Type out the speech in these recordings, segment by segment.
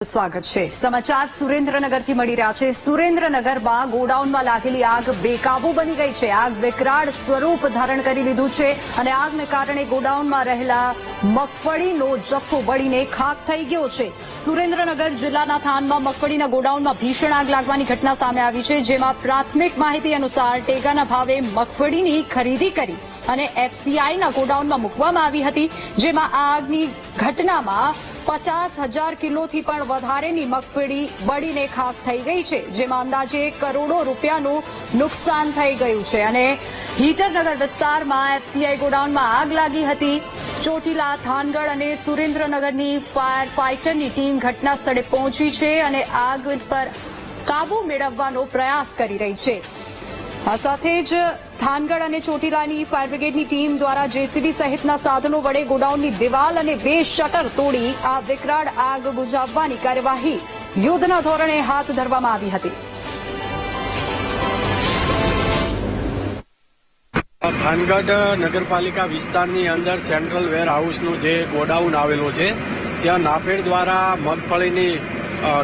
સ્વાગત છે. સમાચાર સુરેન્દ્રનગરથી મળી રહ્યા છે. સુરેન્દ્રનગરમાં ગોડાઉનમાં લાગેલી આગ બેકાબુ બની ગઈ છે. આગ વિકરાળ સ્વરૂપ ધારણ કરી લીધું છે અને આગને કારણે ગોડાઉનમાં રહેલા મગફળીનો જથ્થો બળીને ખાક થઈ ગયો છે. સુરેન્દ્રનગર જિલ્લાના થાનમાં મગફળીના ગોડાઉનમાં ભીષણ આગ લાગવાની ઘટના સામે આવી છે, જેમાં પ્રાથમિક માહિતી અનુસાર ટેકાના ભાવે મગફળીની ખરીદી કરી અને એફસીઆઈના ગોડાઉનમાં મૂકવામાં આવી હતી, જેમાં આગની ઘટનામાં પચાસ હજાર કિલોથી પણ વધારેની મગફળી બળીને ખાક થઈ ગઈ છે, જેમાં અંદાજે કરોડો રૂપિયાનું નુકસાન થઈ ગયું છે. અને હીટરનગર વિસ્તારમાં એફસીઆઈ ગોડાઉનમાં આગ લાગી હતી. ચોટીલા, થાનગઢ અને સુરેન્દ્રનગરની ફાયર ફાઇટરની ટીમ ઘટના સ્થળે પહોંચી છે અને આગ પર કાબુ મેળવવાનો પ્રયાસ કરી રહી છે. આ સાથે જ થાનગઢ અને ચોટીલાની ફાયર બ્રિગેડની ટીમ દ્વારા જેસીબી સહિતના સાધનો વડે ગોડાઉનની દિવાલ અને બે શટર તોડી આ વિકરાળ આગ બુઝાવવાની કાર્યવાહી યુદ્ધના ધોરણે હાથ ધરવામાં આવી હતી. થાનગઢ નગરપાલિકા વિસ્તારની અંદર સેન્ટ્રલ વેર હાઉસનું જે ગોડાઉન આવેલું છે, ત્યાં નાફેડ દ્વારા મગફળીની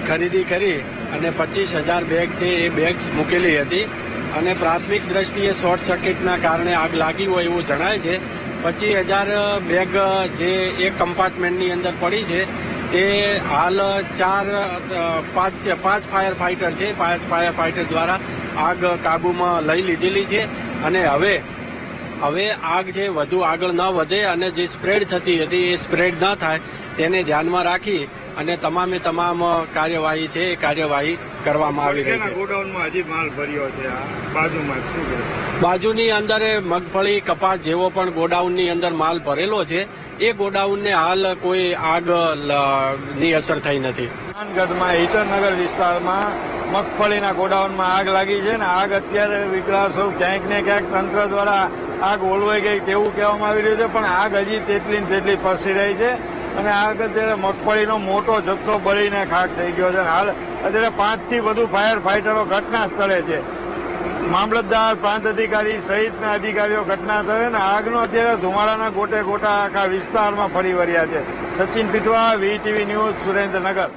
ખરીદી કરી અને પચીસ હજાર બેગ છે એ બેગ્સ મૂકેલી હતી. અને પ્રાથમિક દ્રષ્ટિએ શોર્ટ સર્કિટના કારણે આગ લાગી હોય એવું જણાય છે. પચીસ હજાર બેગ જે એક કમ્પાર્ટમેન્ટની અંદર પડી છે, તે હાલ ચાર પાંચ પાંચ ફાયર ફાઇટર છે. પાંચ ફાયર ફાઇટર દ્વારા આગ કાબૂમાં લઈ લીધેલી છે અને હવે હવે આગ છે, વધુ આગળ ન વધે અને જે સ્પ્રેડ થતી હતી એ સ્પ્રેડ ન થાય તેને ધ્યાનમાં રાખી અને તમામે તમામ કાર્યવાહી છે એ કાર્યવાહી કરવામાં આવી રહી છે. ગોડાઉનમાં હજી માલ ભર્યો છે બાજુમાં શું બાજુની અંદર એ મગફળી કપાસ જેવો પણ ગોડાઉનની અંદર માલ ભરેલો છે. એ ગોડાઉનને હાલ કોઈ આગ લ- ની અસર થઈ નથી. માનગઢમાં હિટરનગર વિસ્તારમાં મગફળીના ગોડાઉનમાં આગ લાગી છે ને આગ અત્યારે વિકરાળ ક્યાંક ને ક્યાંક તંત્ર દ્વારા આગ ઓલવાઈ ગઈ તેવું કહેવામાં આવી રહ્યું છે પણ આગ હજી તેટલી ને તેટલી પસરી રહી છે. અને આગ અત્યારે મગફળીનો મોટો જથ્થો બળીને ખાક થઈ ગયો છે. હાલ અત્યારે પાંચથી વધુ ફાયર ફાઇટરો ઘટના સ્થળે છે. મામલતદાર, પ્રાંત અધિકારી સહિતના અધિકારીઓ ઘટના સ્થળે ને આગનો અત્યારે ધુમાડાના ગોટે ગોટા આખા વિસ્તારમાં ફરી વળ્યા છે. Sachin Pithva VTV news Surendranagar.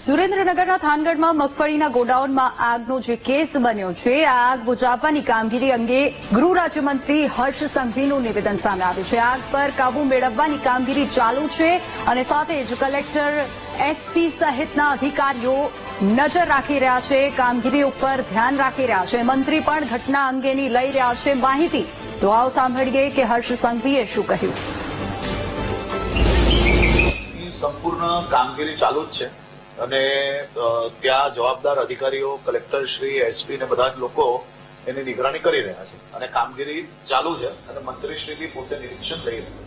સુરેન્દ્રનગરના થાનગઢમાં મગફળીના ગોડાઉનમાં આગનો જે કેસ બન્યો છે, આ આગ બુજાવવાની કામગીરી અંગે ગૃહ રાજ્યમંત્રી હર્ષ સંઘવીનું નિવેદન સામે આવ્યું છે. આગ પર કાબુ મેળવવાની કામગીરી ચાલુ છે અને સાથે જ કલેક્ટર એસપી સહિતના અધિકારીઓ નજર રાખી રહ્યા છે, કામગીરી ઉપર ધ્યાન રાખી રહ્યા છે. મંત્રી પણ ઘટના અંગેની લઈ રહ્યા છે માહિતી. તો આવો સાંભળીએ કે હર્ષ સંઘવીએ શું કહ્યું. સંપૂર્ણ કામગીરી ચાલુ જ છે. અને ત્યાં જવાબદાર અધિકારીઓ, કલેક્ટર શ્રી, એસપી ને બધા જ લોકો એની નિગરાણી કરી રહ્યા છે. અને કામગીરી ચાલુ છે અને મંત્રીશ્રીની પોતે નિરીક્ષણ લઈ રહ્યા છે.